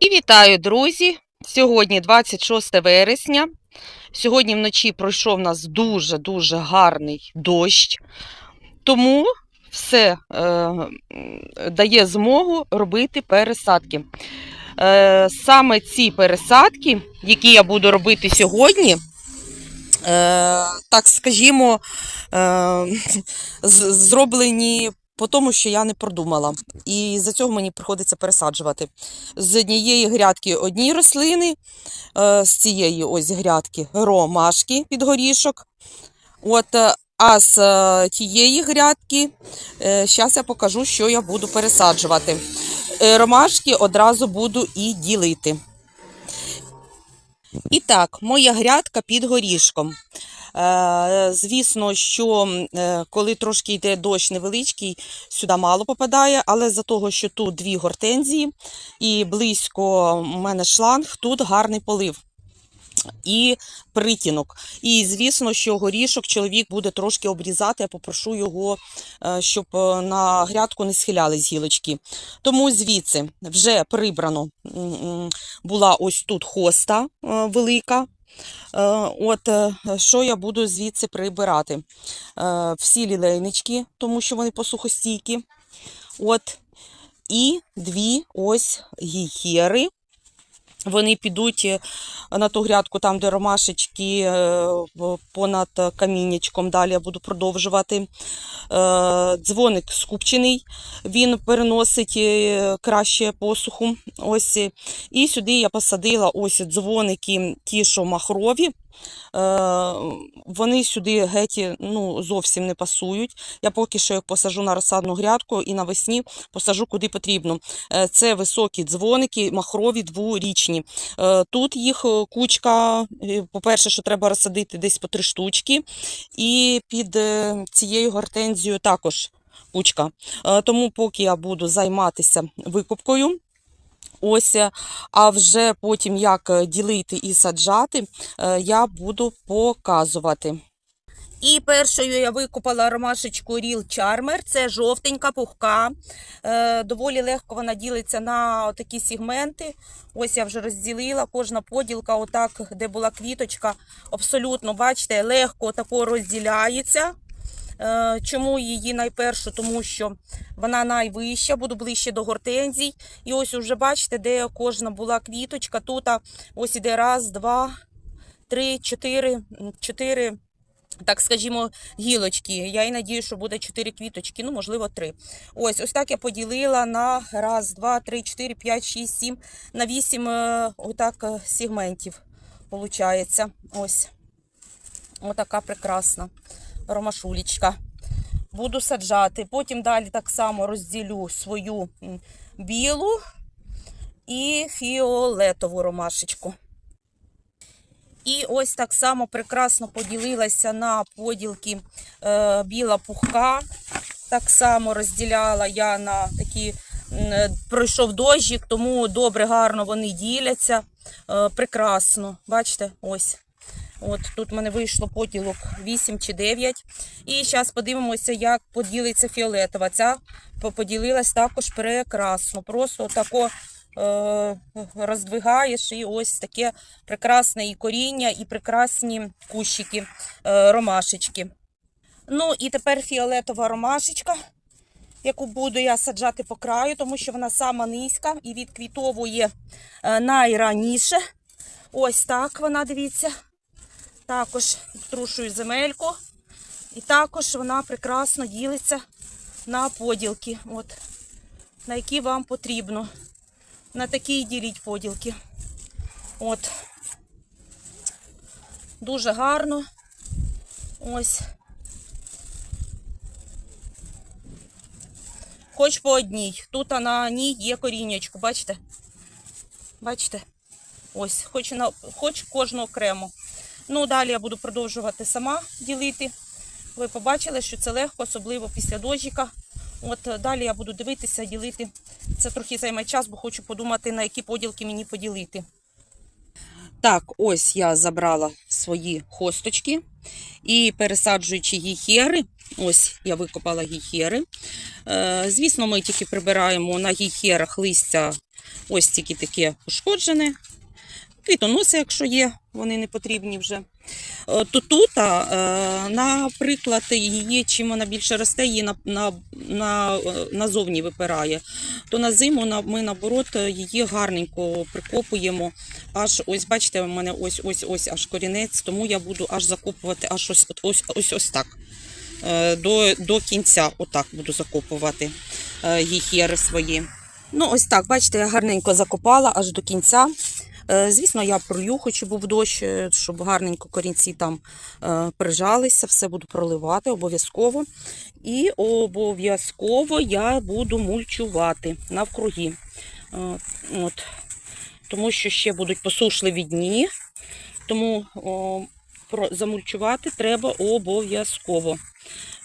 І вітаю, друзі! Сьогодні 26 вересня. Сьогодні вночі пройшов у нас дуже-дуже гарний дощ, тому все е, дає змогу робити пересадки. Е, саме ці пересадки, які я буду робити сьогодні, е, так скажімо, е, зроблені по тому, що я не продумала. І за цього мені приходиться пересаджувати з однієї грядки одні рослини, е, з цієї ось грядки ромашки під горішок. От, е, а з е, тієї грядки, зараз я покажу, що я буду пересаджувати. Ромашки одразу буду і ділити. І так, моя грядка під горішком. Е, Звісно, що е, коли трошки йде дощ невеличкий, сюди мало попадає, але за того, що тут дві гортензії і близько у мене шланг, тут гарний полив. І притінок. І звісно, що горішок чоловік буде трошки обрізати. Я попрошу його, е, щоб на грядку не схилялись гілочки. Тому звідси вже прибрано була ось тут хоста велика. Е, От е, що я буду звідси прибирати? Е, Всі лілейнички, тому що вони посухостійкі. От. І дві ось гіхери. Вони підуть е, на ту грядку, там, де ромашечки е, понад каміннячком. Далі я буду продовжувати. Е, Дзвоник скупчений, він переносить краще посуху. Ось. І сюди я посадила ось дзвоники, ті, що махрові. Е, Вони сюди геть ну, зовсім не пасують. Я поки що їх посажу на розсадну грядку і навесні посажу куди потрібно. Е, Це високі дзвоники, махрові дворічні. Е, Тут їх кучка, по-перше, що треба розсадити десь по три штучки, і під цією гортензією також кучка. Тому поки я буду займатися викупкою. Ось, е, а вже потім як е, ділити і саджати, е, я буду показувати. І першою я викупала ромашечку Real Charmer. Це жовтенька, пухка. Доволі легко вона ділиться на такі сегменти. Ось я вже розділила. Кожна поділка, отак, де була квіточка, абсолютно, бачите, легко тако розділяється. Е, Чому її найпершу? Тому що вона найвища, буду ближче до гортензій. І ось уже бачите, де кожна була квіточка. Тут ось іде раз, два, три, чотири, чотири так скажімо, гілочки. Я і надію, що буде 4 квіточки, ну, можливо, 3. Ось, ось так я поділила на раз, два, три, чотири, п'ять, шість, сім, на вісім е, отак е, сегментів. Получається. Ось. Отака прекрасна ромашулечка. Буду саджати. Потім далі так само розділю свою білу і фіолетову ромашечку. І ось так само прекрасно поділилася на поділки е, біла пухка. Так само розділяла я на такі, е, пройшов дощик, тому добре, гарно вони діляться. Е, прекрасно. Бачите, ось. От тут в мене вийшло поділок 8 чи 9. І зараз подивимося, як поділиться фіолетова. Ця по- поділилась також прекрасно. Просто тако е, роздвигаєш і ось таке прекрасне і коріння, і прекрасні кущики е, ромашечки. Ну і тепер фіолетова ромашечка, яку буду я саджати по краю, тому що вона сама низька і відквітовує е, найраніше. Ось так вона, дивіться. Також струшую земельку. І також вона прекрасно ділиться на поділки, от, на які вам потрібно. На такі діліть поділки. От. Дуже гарно. Ось. Хоч по одній. Тут на ній є коріннячко, бачите? Бачите? Ось, хоч, на, хоч кожну окремо. Ну, далі я буду продовжувати сама ділити. Ви побачили, що це легко, особливо після дощика. От е, далі я буду дивитися, ділити. Це трохи займе час, бо хочу подумати, на які поділки мені поділити. Так, ось я забрала свої хосточки і пересаджуючи гіхери, Ось я викопала гіхери. Е, Звісно, ми тільки прибираємо на гіхерах листя ось тільки таке пошкоджене. Квітоноси, якщо є, вони не потрібні вже. Е, тут, е, наприклад, її, чим вона більше росте, її на, на, на, е, назовні випирає. То на зиму ми наоборот її гарненько прикопуємо. Аж ось, бачите, у мене ось ось ось аж корінець, тому я буду аж закопувати аж ось ось ось, ось так. До, до кінця отак буду закопувати гіхєри свої. Ну, ось так, бачите, я гарненько закопала аж до кінця. Е, Звісно, я пролью, хоч був дощ, е, щоб гарненько корінці там е, прижалися, все буду проливати обов'язково. І обов'язково я буду мульчувати навкруги. От. Тому що ще будуть посушливі дні, тому о, замульчувати треба обов'язково.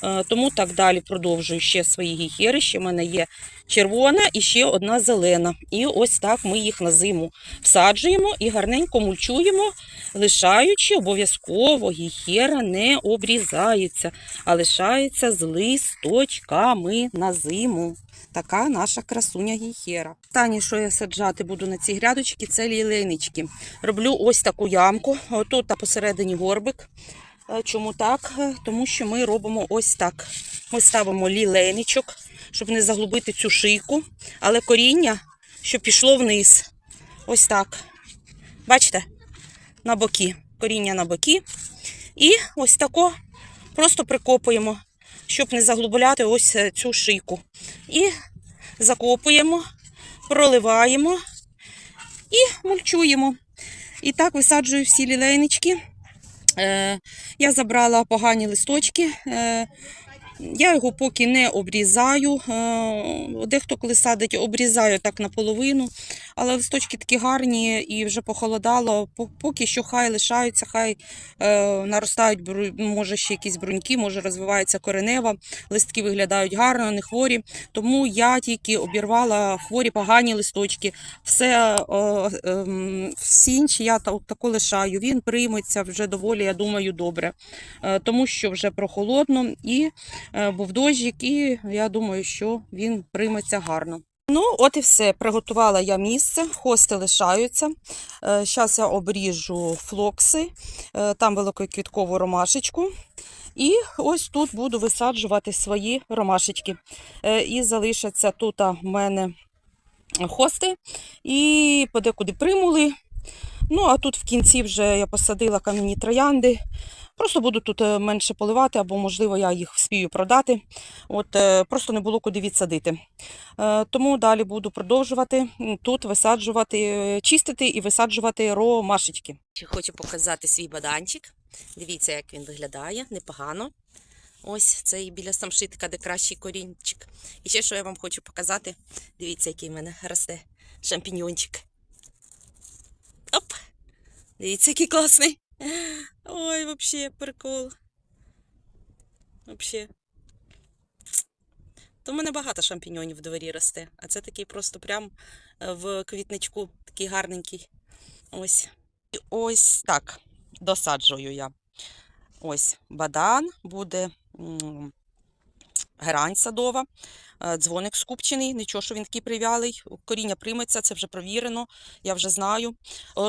Е, Тому так далі продовжую ще свої гіхери. Ще в мене є червона і ще одна зелена. І ось так ми їх на зиму всаджуємо і гарненько мульчуємо, лишаючи обов'язково гіхера не обрізається, а лишається з листочками на зиму. Така наша красуня гіхера. Останнє, що я саджати буду на ці грядочки, це лілейнички. Роблю ось таку ямку. Тут та посередині горбик. Е, Чому так? Е, Тому що ми робимо ось так. Ми ставимо лілейничок, щоб не заглубити цю шийку, але коріння, щоб пішло вниз. Ось так. Бачите? На боки. Коріння на боки. І ось тако просто прикопуємо, щоб не заглубляти ось е, цю шийку. І закопуємо, проливаємо і мульчуємо. І так висаджую всі лілейнички. Е, я забрала погані листочки. Я його поки не обрізаю. Е, Дехто, коли садить, обрізаю так наполовину. Але листочки такі гарні і вже похолодало. Поки що хай лишаються, хай е, наростають, може ще якісь бруньки, може розвивається коренева. Листки виглядають гарно, не хворі. Тому я тільки обірвала хворі погані листочки. Все, е, всі інші я та- тако лишаю. Він прийметься вже доволі, я думаю, добре. Тому що вже прохолодно і був дощик, і я думаю, що він прийметься гарно. Ну, от і все. Приготувала я місце, хости лишаються. Зараз я обріжу флокси, е, там великоквіткову ромашечку. І ось тут буду висаджувати свої ромашечки. Е, І залишаться тут в мене хости і подекуди примули. Ну, а тут в кінці вже я посадила кам'яні троянди. Просто буду тут е, менше поливати, або, можливо, я їх вспію продати. От, е, просто не було куди відсадити. Е, Тому далі буду продовжувати тут висаджувати, чистити і висаджувати ромашечки. Хочу показати свій баданчик. Дивіться, як він виглядає, непогано. Ось цей біля самшитка, де кращий корінчик. І ще що я вам хочу показати. Дивіться, який в мене росте шампіньончик. Оп! Дивіться, який класний. Ой, вообще прикол. Вообще. То в мене багато шампіньонів в дворі росте, а це такий просто прям е, в квітничку, такий гарненький. Ось. І ось так досаджую я. Ось бадан буде герань садова, е, дзвоник скупчений, нічого, що він такий прив'ялий, коріння прийметься, це вже провірено, я вже знаю.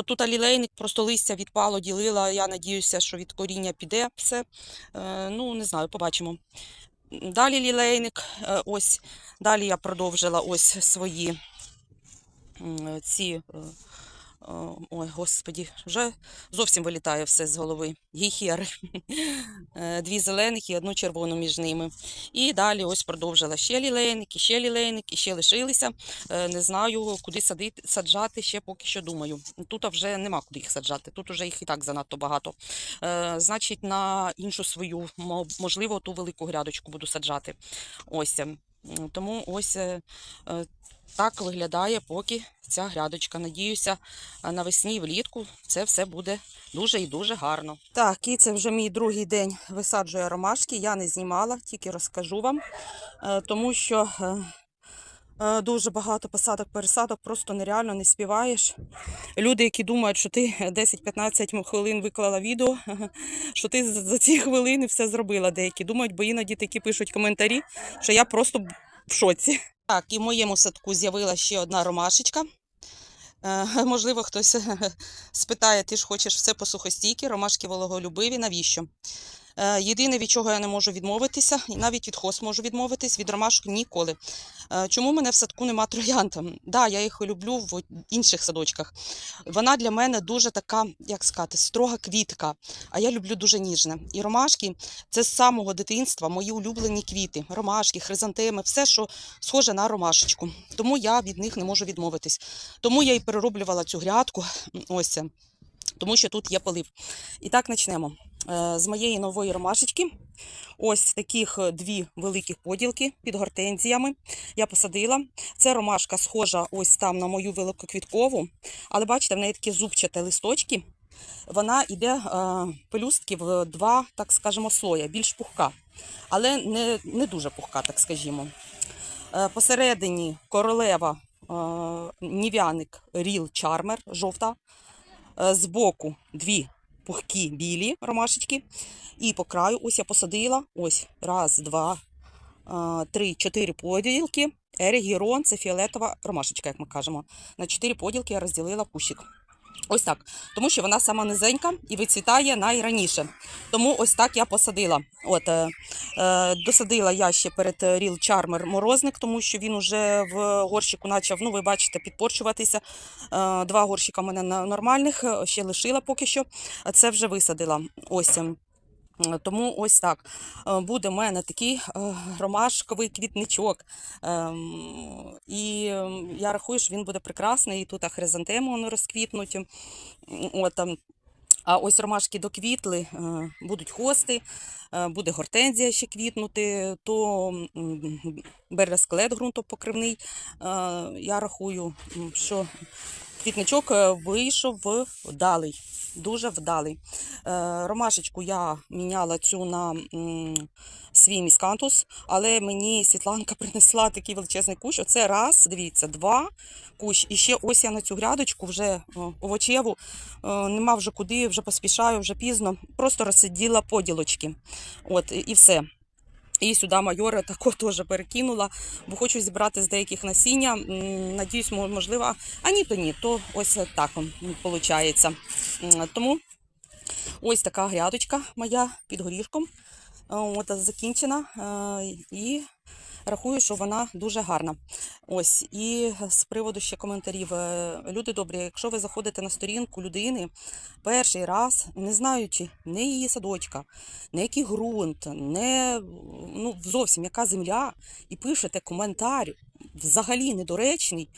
Тут лілейник, просто листя відпало, ділила. Я надіюся, що від коріння піде все. Е, Ну, не знаю, побачимо. Далі лілейник, е, ось, далі я продовжила ось свої ці. Ой, господі, вже зовсім вилітає все з голови. Гіхери. Е, Дві зелених і одну червону між ними. І далі ось продовжила ще лілейник, і ще лілейник, і ще лишилися. Е, Не знаю, куди садити, саджати, ще поки що думаю. Тут вже нема куди їх саджати, тут вже їх і так занадто багато. Е, Значить, на іншу свою, можливо, ту велику грядочку буду саджати. Ось. Тому ось е, е, так виглядає поки ця грядочка. Надіюся, навесні і влітку це все буде дуже і дуже гарно. Так, і це вже мій другий день висаджує ромашки. Я не знімала, тільки розкажу вам, е, тому що е, Е, Дуже багато посадок, пересадок, просто нереально не співаєш. Люди, які думають, що ти 10-15 хвилин виклала відео, що ти за- ці хвилини все зробила. Деякі думають, бо іноді такі пишуть коментарі, що я просто в шоці. Так, і в моєму садку з'явилася ще одна ромашечка. Е, Можливо, хтось спитає, ти ж хочеш все по сухостійки, ромашки вологолюбиві, навіщо? Е, Єдине, від чого я не можу відмовитися, і навіть від хост можу відмовитись, від ромашок ніколи. Е, Чому мене в садку нема троянд? Да, я їх люблю в інших садочках. Вона для мене дуже така, як сказати, строга квітка, а я люблю дуже ніжне. І ромашки це з самого дитинства мої улюблені квіти. Ромашки, хризантеми, все, що схоже на ромашечку. Тому я від них не можу відмовитись. Тому я і перероблювала цю грядку. Ось. Тому що тут є полив. І так почнемо. Е, З моєї нової ромашечки. Ось таких е, дві великих поділки під гортензіями. Я посадила. Це ромашка схожа ось там на мою великоквіткову. Але бачите, в неї такі зубчаті листочки. Вона йде е, пелюстки в два, так скажемо, слоя, більш пухка. Але не, не дуже пухка, так скажімо. Посередині королева нів'яник Ріл Чармер, жовта. Збоку дві пухкі білі ромашечки. І по краю ось я посадила ось раз, два, три, чотири поділки. Ерегірон це фіолетова ромашечка, як ми кажемо. На чотири поділки я розділила кущик. Ось так. Тому що вона сама низенька і вицвітає найраніше. Тому ось так я посадила. От, е, е, досадила я ще перед Ріл Чармер морозник, тому що він уже в горщику почав, ну ви бачите, підпорчуватися. Е, два горщика в мене нормальних, е, ще лишила поки що. Це вже висадила. Ось. Тому ось так. Е, Буде в мене такий е, ромашковий квітничок. Ем, І я рахую, що він буде прекрасний. І тут хризантеми розквітнуть. От, а ось ромашки доквітли, е, будуть хости, буде гортензія ще квітнути, то м, бересклет ґрунтопокривний. Я рахую, що квітничок е, вийшов вдалий, дуже вдалий. Е, Ромашечку я міняла цю на свій міскантус, але мені Світланка принесла такий величезний кущ. Оце раз, дивіться, два кущ. І ще ось я на цю грядочку вже овочеву, е, нема вже куди, вже поспішаю, вже пізно. Просто розсиділа поділочки. От, і все. І сюди майора також теж перекинула, бо хочу зібрати з деяких насіння. Надіюсь, можливо, а ні, то ні, то ось так виходить. Тому ось така грядочка моя під горішком. От закінчена. е, І рахую, що вона дуже гарна. Ось, і з приводу ще коментарів. Е, Люди добрі, якщо ви заходите на сторінку людини перший раз, не знаючи не її садочка, не який ґрунт, не ну, зовсім яка земля, і пишете коментар взагалі недоречний.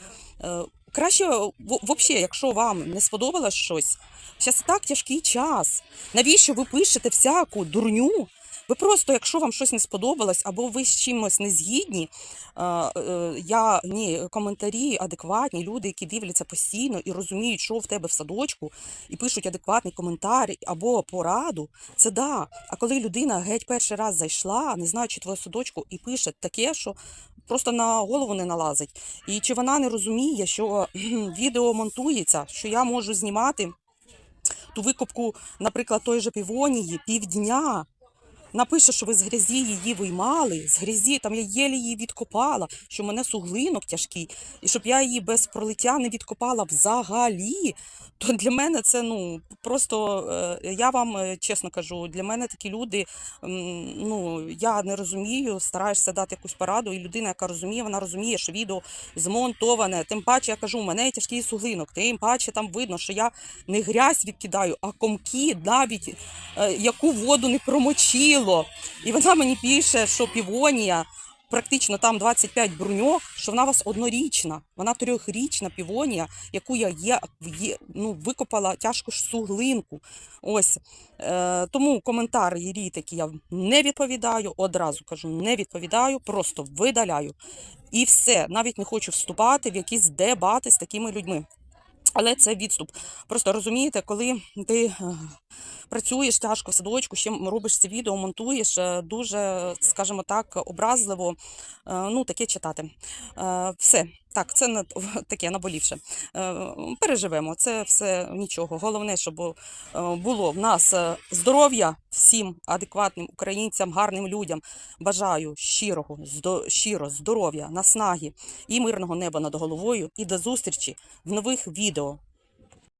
е, Краще, взагалі, якщо вам не сподобалось щось, зараз так тяжкий час. Навіщо ви пишете всяку дурню? Ви просто, якщо вам щось не сподобалось, або ви з чимось не згідні, е, е, я ні, коментарі адекватні, люди, які дивляться постійно і розуміють, що в тебе в садочку, і пишуть адекватний коментар або пораду, це да. А коли людина геть перший раз зайшла, не знаючи твого садочку, і пише таке, що просто на голову не налазить. І чи вона не розуміє, що відео монтується, що я можу знімати ту викупку, наприклад, той же півонії півдня. Напише, що ви з грязі її виймали, з грязі, там я єлі її відкопала, що в мене суглинок тяжкий, і щоб я її без пролиття не відкопала взагалі, то для мене це ну просто е, я вам е, чесно кажу, для мене такі люди, ну я не розумію, стараєшся дати якусь пораду, і людина, яка розуміє, вона розуміє, що відео змонтоване. Тим паче я кажу, у мене тяжкий суглинок, тим паче там видно, що я не грязь відкидаю, а комки навіть е, яку воду не промочило. І вона мені пише, що півонія, практично там 25 бруньок, що вона у вас однорічна. Вона трьохрічна півонія, яку я є, є, ну, викопала тяжку ж суглинку. Ось. Е, тому коментар її я не відповідаю, одразу кажу, не відповідаю, просто видаляю. І все, навіть не хочу вступати в якісь дебати з такими людьми. Але це відступ. Просто розумієте, коли ти е, працюєш тяжко в садочку, ще робиш ці відео, монтуєш е, дуже, скажімо так, образливо. е, Ну, таке читати. Е, Все. Так, це на таке наболівше. Переживемо. Це все нічого. Головне, щоб було в нас здоров'я всім адекватним українцям, гарним людям. Бажаю щирого, щиро здоров'я, наснаги і мирного неба над головою. І до зустрічі в нових відео.